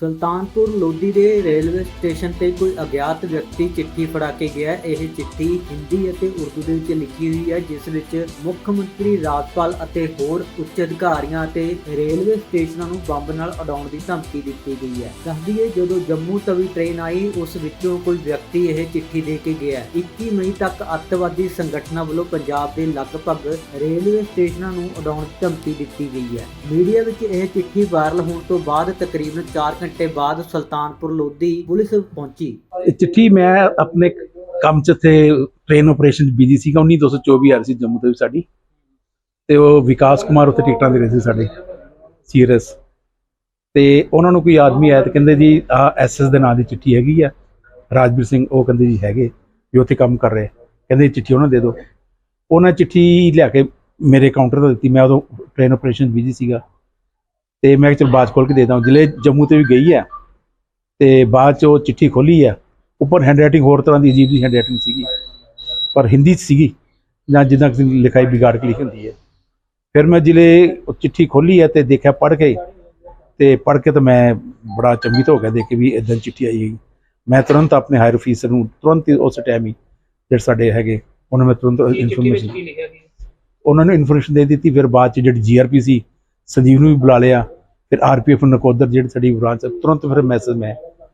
ਸੁਲਤਾਨਪੁਰ ਲੋਧੀ ਦੇ railway station ਤੇ ਕੋਈ ਅਗਿਆਤ ਵਿਅਕਤੀ ਚਿੱਠੀ ਫੜਾ ਕੇ ਗਿਆ ਇਹ ਚਿੱਠੀ ਹਿੰਦੀ ਅਤੇ ਉਰਦੂ ਦੇ ਵਿੱਚ ਲਿਖੀ ਹੋਈ ਹੈ, ਜਿਸ ਵਿੱਚ ਮੁੱਖ ਮੰਤਰੀ ਰਾਜਪਾਲ ਅਤੇ ਹੋਰ ਉੱਚ ਅਧਿਕਾਰੀਆਂ ਅਤੇ ਰੇਲਵੇ ਸਟੇਸ਼ਨਾਂ ਨੂੰ ਬੰਬ ਨਾਲ ਉਡਾਉਣ ਦੀ ਧਮਕੀ ਦਿੱਤੀ ਗਈ ਹੈ। ਦੱਸਦੀ ਹੈ ਜਦੋਂ ਜੰਮੂ ਤਵੀ ਟ੍ਰੇਨ ਆਈ, ਉਸ ਵਿੱਚੋਂ ਕੋਈ ਵਿਅਕਤੀ ਇਹ ਚਿੱਠੀ ਦੇ ਕੇ ਗਿਆ 21 ਮਈ ਤੱਕ ਅੱਤਵਾਦੀ ਸੰਗਠਨਾਂ ਵੱਲੋਂ ਪੰਜਾਬ ਦੇ ਲਗਭਗ ਰੇਲਵੇ ਸਟੇਸ਼ਨਾਂ ਨੂੰ ਉਡਾਉਣ ਦੀ ਧਮਕੀ ਦਿੱਤੀ ਗਈ ਹੈ। ਮੀਡੀਆ ਵਿੱਚ ਇਹ ਚਿੱਠੀ ਵਾਇਰਲ ਹੋਣ ਤੋਂ ਬਾਅਦ ਤਕਰੀਬਨ 4 ਘੰਟੇ ਬਾਅਦ ਸੁਲਤਾਨਪੁਰ ਲੋਧੀ ਪੁਲਿਸ ਪਹੁੰਚੀ। ਚਿੱਠੀ ਮੈਂ ਆਪਣੇ ਕੰਮ ਚ ਤੇ ਟ੍ਰੇਨ ਆਪਰੇਸ਼ਨ ਬਿਜ਼ੀ ਸੀਗਾ 19224 ਆ ਰਹੀ ਸੀ ਜੰਮੂ ਤੋਂ ਸਾਡੀ। ਤੇ ਉਹ ਵਿਕਾਸ ਕੁਮਾਰ ਉੱਥੇ ਟਿਕਟਾਂ ਦੇ ਰਹੇ ਸੀ ਸਾਡੇ, ਸੀਰੀਅਸ। ਤੇ ਉਹਨਾਂ ਨੂੰ ਕੋਈ ਆਦਮੀ ਆਇਆ ਤੇ ਕਹਿੰਦੇ ਜੀ ਆ ਐਸਐਸ ਦੇ ਨਾਂ ਦੀ ਚਿੱਠੀ ਹੈਗੀ ਆ। ਰਾਜਵੀਰ ਸਿੰਘ, ਉਹ ਕਹਿੰਦੇ ਜੀ ਹੈਗੇ, ਵੀ ਉੱਥੇ ਕੰਮ ਕਰ ਰਹੇ। ਕਹਿੰਦੇ ਚਿੱਠੀ ਉਹਨਾਂ ਨੂੰ ਦੇ ਦਿਓ। ਉਹਨਾਂ ਚਿੱਠੀ ਲਿਆ ਕੇ ਮੇਰੇ ਕਾਊਂਟਰ ਤੇ ਦਿੱਤੀ। ਮੈਂ ਉਦੋਂ ਟ੍ਰੇਨ ਆਪਰੇਸ਼ਨ ਬਿਜ਼ੀ ਸੀਗਾ। ਤੇ ਮੈਂ ਕਿਹਾ ਚਲ 'ਚ ਖੋਲ ਕੇ ਦੇ ਦਾਂ। ਜ਼ਿਲ੍ਹੇ ਜੰਮੂ ਤੇ ਵੀ ਗਈ ਆ ਤੇ ਬਾਅਦ ਚ ਉਹ ਚਿੱਠੀ ਖੋਲੀ ਆ। ਉੱਪਰ ਹੈਂਡਰਾਈਟਿੰਗ ਹੋਰ ਤਰ੍ਹਾਂ ਦੀ ਅਜੀਬ ਜਿਹੀ ਹੈਂਡਰਾਈਟਿੰਗ ਸੀਗੀ। ਪਰ ਹਿੰਦੀ 'ਚ ਸੀਗੀ ਜਾਂ ਜਿੱਦਾਂ ਕਿਸੇ ਦੀ ਲਿਖਾਈ ਵਿਗਾੜ ਕੇ ਲਿਖੀ ਹੁੰਦੀ ਹੈ ਫਿਰ ਮੈਂ ਜ਼ਿਲ੍ਹੇ ਉਹ ਚਿੱਠੀ ਖੋਲੀ ਹੈ ਤੇ ਦੇਖਿਆ ਪੜ੍ਹ ਕੇ। ਤੇ ਪੜ੍ਹ ਕੇ ਤਾਂ ਮੈਂ ਬੜਾ ਚੰਬਿਤ ਹੋ ਗਿਆ ਦੇਖ ਕੇ ਵੀ ਇਦਾਂ ਚਿੱਠੀ ਆਈ ਹੈ ਮੈਂ ਤੁਰੰਤ ਆਪਣੇ ਹਾਇਰ ਅਫੀਸਰ ਨੂੰ ਤੁਰੰਤ ਹੀ ਉਸ ਟਾਈਮ ਹੀ ਜਿਹੜੇ ਸਾਡੇ ਹੈਗੇ ਉਹਨਾਂ ਨੂੰ ਮੈਂ ਤੁਰੰਤ ਇਨਫੋਰਮੇਸ਼ਨ ਉਹਨਾਂ ਨੂੰ ਇਨਫੋਰਮੇਸ਼ਨ ਦੇ ਦਿੱਤੀ। ਫਿਰ ਬਾਅਦ ਚ ਜਿਹੜੀ ਜੀਆਰਪੀ ਸੀ ਸੰਜੀਵ ਨੂੰ ਵੀ ਬੁਲਾ ਲਿਆ ਫਿਰ ਆਰਪੀਐਫ ਨਕੋਦਰ ਜਿਹੜੀ ਸਾਡੀ ਬ੍ਰਾਂਚ ਤੁਰੰਤ ਫਿਰ ਮੈਸੇਜ ਮੈਂ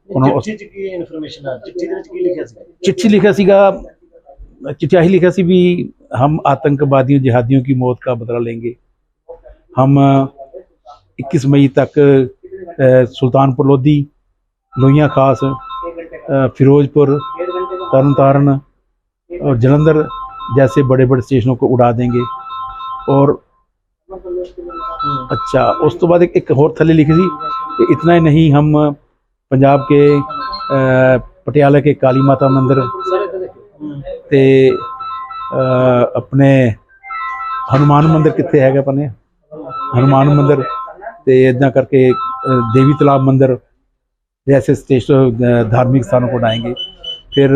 ਉਹਨਾਂ ਨੂੰ ਚਿੱਠੀ ਚ ਕੀ ਇਨਫੋਰਮੇਸ਼ਨ ਆ ਚਿੱਠੀ ਦੇ ਵਿੱਚ ਕੀ ਲਿਖਿਆ ਸੀ चिट्ठी लिखा सीगा चिट्ठी ही लिखा सी भी हम आतंकवादियों जिहादियों की मौत का बदला लेंगे हम इक्कीस मई तक अ, सुल्तानपुर लोधी लोहिया खास अ, फिरोजपुर तरन तारण और जलंधर जैसे बड़े बड़े स्टेशनों को उड़ा देंगे और ਅੱਛਾ ਉਸ ਤੋਂ ਬਾਅਦ ਇੱਕ ਹੋਰ ਥੱਲੇ ਲਿਖੀ ਸੀ ਕਿ ਇਤਨਾ ਹੀ ਨਹੀਂ ਹਮ ਪੰਜਾਬ ਕੇ ਪਟਿਆਲਾ ਕੇ ਕਾਲੀ ਮਾਤਾ ਮੰਦਿਰ। ਤੇ ਆਪਣੇ ਹਨੂਮਾਨ ਮੰਦਿਰ ਕਿੱਥੇ ਹੈਗਾ ਆਪਣੇ? ਹਨੂਮਾਨ ਮੰਦਿਰ। ਤੇ ਇਦਾਂ ਕਰਕੇ ਦੇਵੀ ਤਲਾਬ ਮੰਦਿਰ। जैसे स्टेशन धार्मिक स्थानों को बनाएंगे फिर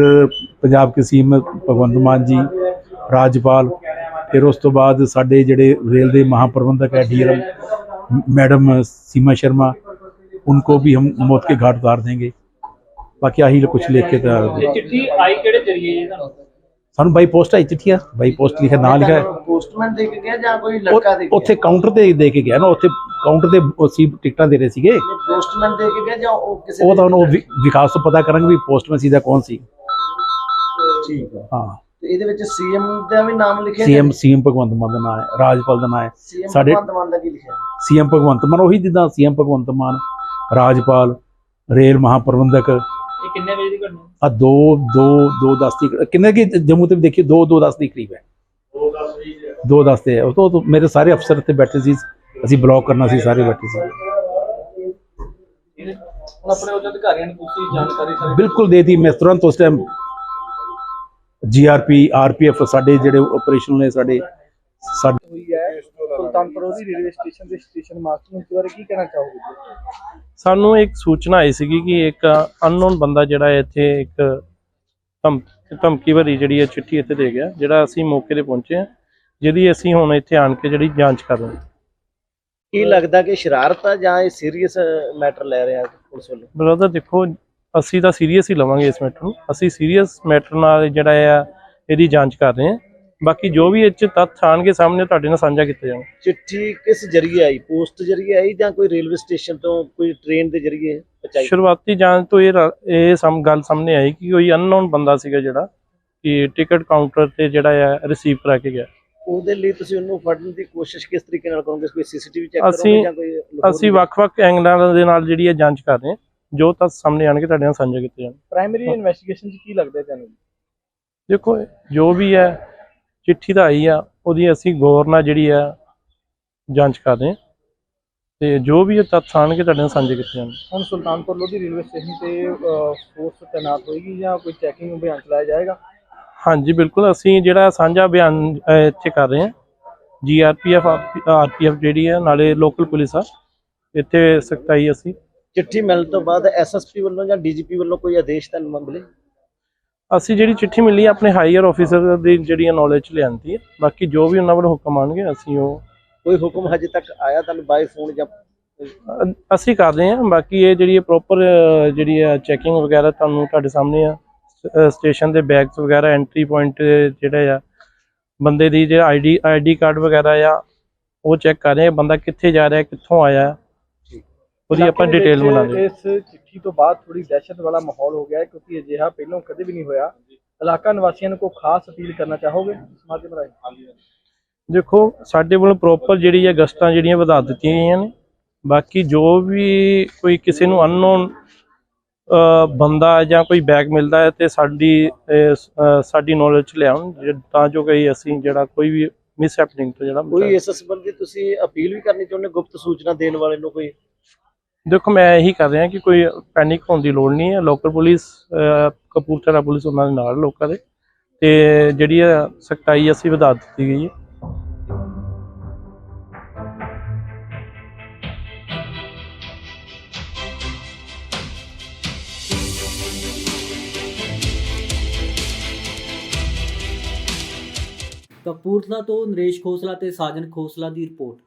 पंजाब के सीएम भगवंत मान जी राज्यपाल ਫਿਰ ਉਸ ਤੋਂ ਬਾਅਦ ਸਾਡੇ ਜਿਹੜੇ ਰੇਲ ਦੇ ਮਹਾਪ੍ਰਬੰਧਕ ਹੈ ਡੀਆਰਐਮ मैडम सीमा शर्मा उनको भी हम मौत के घाट उतार देंगे बाकी आही कुछ लिख के तो ਇਹ ਚਿੱਠੀ ਆਈ ਕਿਹੜੇ ਜਰੀਏ ਜੀ ਤੁਹਾਨੂੰ ਸਾਨੂੰ ਬਾਈ ਪੋਸਟ ਆਈ ਚਿੱਠੀਆਂ ਬਾਈ ਪੋਸਟ ਲਿਖਿਆ ਨਾਂ ਲਿਖਿਆ ਹੈ। ਪੋਸਟਮੈਨ ਦੇ ਕੇ ਗਿਆ ਜਾਂ ਕੋਈ ਲੜਕਾ ਦੇ ਉਹ- ਉੱਥੇ ਕਾਊਂਟਰ ਤੇ ਦੇ ਕੇ ਗਿਆ ਨਾ ਉੱਥੇ ਕਾਊਂਟਰ ਤੇ ਅਸੀਂ ਟਿਕਟਾਂ ਦੇ ਰਹੇ ਸੀਗੇ ਪੋਸਟਮੈਨ ਦੇ ਕੇ ਗਿਆ ਜਾਂ ਉਹ ਕਿਸੇ ਉਹ ਤਾਂ ਉਹਨੂੰ ਵਿ- ਵਿਕਾਸ ਤੋਂ ਪਤਾ ਕਰਾਂਗੇ ਵੀ ਪੋਸਟਮੈਨ ਸੀ ਦਾ ਕੌਣ ਸੀ ਠੀਕ ਹੈ ਹਾਂ ਤੇ ਇਹਦੇ ਵਿੱਚ ਸੀਐਮ ਦਾ ਵੀ ਨਾਮ ਲਿਖਿਆ ਸੀਐਮ ਸੀਐਮ ਭਗਵੰਤ ਮਾਨ ਦਾ ਨਾਮ ਹੈ ਰਾਜਪਾਲ ਦਾ ਨਾਮ ਹੈ। ਸੀਐਮ ਸਾਡੇ- ਭਗਵੰਤ ਮਾਨ ਦਾ ਕੀ ਲਿਖਿਆ? ਸੀਐਮ ਭਗਵੰਤ ਮਾਨ ਉਹੀ ਜਿੱਦਾਂ ਸੀਐਮ ਭਗਵੰਤ ਮਾਨ ਰਾਜਪਾਲ ਰੇਲ ਮਹਾਪ੍ਰਬੰਧਕ। ਇਹ ਕਿੰਨੇ ਵਜੇ ਦੀ ਘਟਨਾ? ਆ 2 2 2 10 ਦੀ ਕਿੰਨੇ ਕੀ ਜੰਮੂ ਤੇ ਵੀ ਦੇਖੀ 2 2 10 ਦੀ ਕਰੀਬ ਹੈ। 2 10 ਤੇ ਹੈ। ਉਹ ਤੋਂ ਉਹ ਤੋਂ ਮੇਰੇ ਸਾਰੇ ਅਫਸਰ ਇੱਥੇ ਬੈਠੇ ਸੀ ਅਸੀਂ ਬਲੌਕ ਕਰਨਾ ਸੀ ਸਾਰੇ ਬੈਠੇ ਸੀ। ਹੁਣ ਆਪਣੇ ਉੱਚ ਅਧਿਕਾਰੀਆਂ ਨੂੰ ਤੁਸੀਂ ਜਾਣਕਾਰੀ ਸਾਰੀ ਬਿਲਕੁਲ ਦੇਤੀ ਮੈਂ ਤੁਰੰਤ ਉਸ ਟਾਈਮ ਜੀਆਰਪੀ ਆਰਪੀਐਫ ਸਾਡੇ ਜਿਹੜੇ ਆਪਰੇਸ਼ਨਲ ਨੇ ਸਾਡੇ ਸਾਡੇ ਹੋਈ ਹੈ। ਸੁਲਤਾਨਪੁਰ ਦੀ ਰੇਲਵੇ ਸਟੇਸ਼ਨ ਦੇ ਸਟੇਸ਼ਨ ਮਾਸਟਰ ਨੂੰ ਇਸ ਬਾਰੇ ਕੀ ਕਹਿਣਾ ਚਾਹੋਗੇ? ਸਾਨੂੰ ਇੱਕ ਸੂਚਨਾ ਆਈ ਸੀਗੀ ਕਿ ਇੱਕ ਅਨਨੋਨ ਬੰਦਾ ਜਿਹੜਾ ਇੱਥੇ ਇੱਕ ਧਮ ਧਮਕੀ ਭਰੀ ਜਿਹੜੀ ਹੈ ਚਿੱਠੀ ਇੱਥੇ ਦੇ ਗਿਆ ਜਿਹੜਾ ਅਸੀਂ ਮੌਕੇ ਤੇ ਪਹੁੰਚੇ ਹਾਂ ਜਿਹਦੀ ਅਸੀਂ ਹੁਣ ਇੱਥੇ ਆਣ ਕੇ ਜਿਹੜੀ ਜਾਂਚ ਕਰ ਰਹੇ ਹਾਂ। ਕੀ ਲੱਗਦਾ ਕਿ ਸ਼ਰਾਰਤ ਆ ਜਾਂ ਇਹ ਸੀਰੀਅਸ ਮੈਟਰ ਲੈ ਰਿਹਾ ਪੁਲਿਸ ਵੱਲੋਂ? ਬ੍ਰਦਰ ਦੇਖੋ ਅਸੀਂ ਤਾਂ ਸੀਰੀਅਸ ਹੀ ਲਵਾਂਗੇ ਇਸ ਮੈਟਰ ਨੂੰ। ਅਸੀਂ ਸੀਰੀਅਸ ਮੈਟਰ ਨਾਲ ਜਿਹੜਾ ਆ ਇਹਦੀ ਜਾਂਚ ਕਰ ਰਹੇ ਹਾਂ। ਬਾਕੀ ਜੋ ਵੀ ਇਹ 'ਚ ਤੱਥ ਆਣਗੇ ਸਾਹਮਣੇ ਤੁਹਾਡੇ ਨਾਲ ਸਾਂਝਾ ਕੀਤੇ ਜਾਣਗੇ ਚਿੱਠੀ ਕਿਸ ਜਰੀਏ ਆਈ? ਪੋਸਟ ਜਰੀਏ ਆਈ ਜਾਂ ਕੋਈ ਰੇਲਵੇ ਸਟੇਸ਼ਨ ਤੋਂ ਕੋਈ ਟ੍ਰੇਨ ਦੇ ਜਰੀਏ ਪਹੁੰਚਾਈ? ਸ਼ੁਰੂਆਤੀ ਜਾਂਚ ਤੋਂ ਇਹ ਰਾ- ਇਹ ਸਮ ਗੱਲ ਸਾਹਮਣੇ ਆਈ ਕਿ ਕੋਈ ਅਨਨੋਨ ਬੰਦਾ ਸੀਗਾ ਜਿਹੜਾ ਕਿ ਟਿਕਟ ਕਾਊਂਟਰ ਤੇ ਜਿਹੜਾ ਆ ਰਿਸੀਵ ਕਰਾ ਕੇ ਗਿਆ। ਉਹਦੇ ਲਈ ਤੁਸੀਂ ਉਹਨੂੰ ਫੜਨ ਦੀ ਕੋਸ਼ਿਸ਼ ਕਿਸ ਤਰੀਕੇ ਨਾਲ ਕਰੋਗੇ? ਕੋਈ ਸੀਸੀਟੀਵੀ ਚੈੱਕ ਕਰੋਗੇ ਅਸੀਂ- ਜਾਂ ਕੋਈ ਅਸੀਂ ਵੱਖ-ਵੱਖ ਐਂਗਲਾਂ ਦੇ ਨਾਲ ਜਿਹੜੀ ਹੈ ਜਾਂਚ ਕਰ ਰਹੇ ਹਾਂ। ਜੋ ਤੱਥ ਸਾਹਮਣੇ ਆਣਗੇ ਤੁਹਾਡੇ ਨਾਲ ਸਾਂਝਾ ਕੀਤੇ ਜਾਣ। ਪ੍ਰਾਇਮਰੀ ਇਨਵੈਸਟੀਗੇਸ਼ਨ 'ਚ ਕੀ ਲੱਗਦਾ ਤੁਹਾਨੂੰ? ਦੇਖੋ ਜੋ ਵੀ ਹੈ ਚਿੱਠੀ ਤਾਂ ਆਈ ਆ ਉਹਦੀ ਅਸੀਂ ਗੌਰ ਨਾਲ ਜਿਹੜੀ ਆ ਜਾਂਚ ਕਰ ਰਹੇ ਹਾਂ। ਤੇ ਜੋ ਵੀ ਇਹ ਤੱਥ ਆਣਗੇ ਤੁਹਾਡੇ ਨਾਲ ਸਾਂਝੇ ਕੀਤੇ ਜਾਣ ਹੁਣ ਸੁਲਤਾਨਪੁਰ ਲੋਧੀ ਰੇਲਵੇ ਸਟੇਸ਼ਨ ਤੇ ਫੋਰਸ ਤਾਇਨਾਤ ਹੋਏਗੀ ਜਾਂ ਕੋਈ ਚੈਕਿੰਗ ਅਭਿਆਨ ਚਲਾਇਆ ਜਾਏਗਾ? ਹਾਂਜੀ ਬਿਲਕੁਲ। ਅਸੀਂ ਜਿਹੜਾ ਸਾਂਝਾ ਅਹ, ਇੱਥੇ ਕਰ ਰਹੇ ਹਾਂ। ਜੀਆਰਪੀਐਫ ਆਰਪੀਐਫ ਜਿਹੜੀ ਹੈ ਨਾਲੇ ਲੋਕਲ ਪੁਲਿਸ ਆ। ਇੱਥੇ ਸਖਤਾਈ ਅਸੀਂ ਚਿੱਠੀ ਮਿਲਣ ਤੋਂ ਬਾਅਦ ਐਸਐਸਪੀ ਵੱਲੋਂ ਜਾਂ ਡੀਜੀਪੀ ਵੱਲੋਂ ਕੋਈ ਆਦੇਸ਼ ਤੁਹਾਨੂੰ ਮਿਲੇ ਅਸੀਂ ਜਿਹੜੀ ਚਿੱਠੀ ਮਿਲੀ ਹੈ ਆਪਣੇ ਹਾਇਰ ਆਫੀਸਰ ਦੀ ਜਿਹੜੀ ਨੌਲੇਜ ਚ ਲਿਆਂਦੀ ਹੈ ਬਾਕੀ ਜੋ ਵੀ ਉਹਨਾਂ ਵੱਲੋਂ ਹੁਕਮ ਆਉਣਗੇ ਅਸੀਂ ਉਹ ਕੋਈ ਹੁਕਮ ਹਜੇ ਤੱਕ ਆਇਆ ਤੁਹਾਨੂੰ ਬਾਈ ਫੋਨ ਜਾਂ ਅ- ਅਸੀਂ ਕਰ ਰਹੇ ਹਾਂ। ਬਾਕੀ ਇਹ ਜਿਹੜੀ ਪ੍ਰੋਪਰ ਜਿਹੜੀ ਚੈਕਿੰਗ ਵਗੈਰਾ ਤੁਹਾਨੂੰ ਤੁਹਾਡੇ ਸਾਹਮਣੇ ਆ। ਸਟੇਸ਼ਨ ਦੇ ਬੈਗਸ ਵਗੈਰਾ ਐਂਟਰੀ ਪੁਆਇੰਟ ਜਿਹੜੇ ਆ ਬੰਦੇ ਦੀ ਜਿਹੜਾ ਆਈਡੀ ਆਈਡੀ ਕਾਰਡ ਵਗੈਰਾ ਆ ਉਹ ਚੈੱਕ ਕਰ ਰਹੇ ਆ ਬੰਦਾ ਕਿੱਥੇ ਜਾ ਰਿਹਾ ਕਿੱਥੋਂ ਆਇਆ। ਉਹਦੀ ਆਪਾਂ ਇਲਾਕੇ ਦੇ ਡਿਟੇਲ ਵਿੱਚ ਬਣਾਉਂਦੇ ਇਸ ਚਿੱਠੀ ਤੋਂ ਬਾਅਦ ਥੋੜੀ ਦਹਿਸ਼ਤ ਵਾਲਾ ਮਾਹੌਲ ਹੋ ਗਿਆ ਹੈ ਕਿਉਂਕਿ ਅਜਿਹਾ ਪਹਿਲਾਂ ਕਦੇ ਵੀ ਨਹੀਂ ਹੋਇਆ। ਇਲਾਕਾ ਨਿਵਾਸੀਆਂ ਨੂੰ ਕੋਈ ਖਾਸ ਅਪੀਲ ਕਰਨਾ ਚਾਹੋਗੇ ਇਸ ਮਾਧਿਅਮ ਰਾਹੀਂ? ਦੇਖੋ ਸਾਡੇ ਵੱਲੋਂ ਪ੍ਰੋਪਰ ਜਿਹੜੀ ਹੈ ਗਸਤਾਂ ਜਿਹੜੀਆਂ ਵਧਾ ਦਿੱਤੀਆਂ ਗਈਆਂ ਨੇ। ਬਾਕੀ ਜੋ ਵੀ ਕੋਈ ਕਿਸੇ ਨੂੰ ਅਨਨੋਨ ਬੰਦਾ ਜਾਂ ਕੋਈ ਬੈਗ ਮਿਲਦਾ ਹੈ ਤੇ ਸਾਡੀ ਸਾਡੀ ਨੌਲੇਜ ਚ ਲਿਆਉਣ ਜਿ- ਤਾਂ ਜੋ ਕੋਈ ਅਸੀਂ ਜਿਹੜਾ ਕੋਈ ਵੀ ਮਿਸ ਹੈਪਨਿੰਗ ਤੋਂ ਜਿਹੜਾ ਕੋਈ ਇਸ ਸੰਬੰਧੀ ਤੁਸੀਂ ਅਪੀਲ ਵੀ ਕਰਨੀ ਚਾਹੁੰਦੇ ਗੁਪਤ ਸੂਚਨਾ ਦੇਣ ਵਾਲੇ ਨੂੰ ਕੋਈ? ਦੇਖੋ, ਮੈਂ ਇਹੀ ਕਰ ਰਿਹਾ ਕਿ ਕੋਈ ਪੈਨਿਕ ਹੋਣ ਦੀ ਲੋੜ ਨਹੀਂ ਹੈ। ਲੋਕਲ ਪੁਲਿਸ ਕਪੂਰਥਲਾ ਪੁਲਿਸ ਉਹਨਾਂ ਦੇ ਨਾਲ ਲੋਕਾਂ ਦੇ। ਤੇ ਜਿਹੜੀ ਹੈ ਸਖਤਾਈ ਅਸੀਂ ਵਧਾ ਦਿੱਤੀ ਗਈ ਹੈ। ਕਪੂਰਥਲਾ ਤੋਂ ਨਰੇਸ਼ ਖੋਸਲਾ ਤੇ ਸਾਜਨ ਖੋਸਲਾ ਦੀ ਰਿਪੋਰਟ।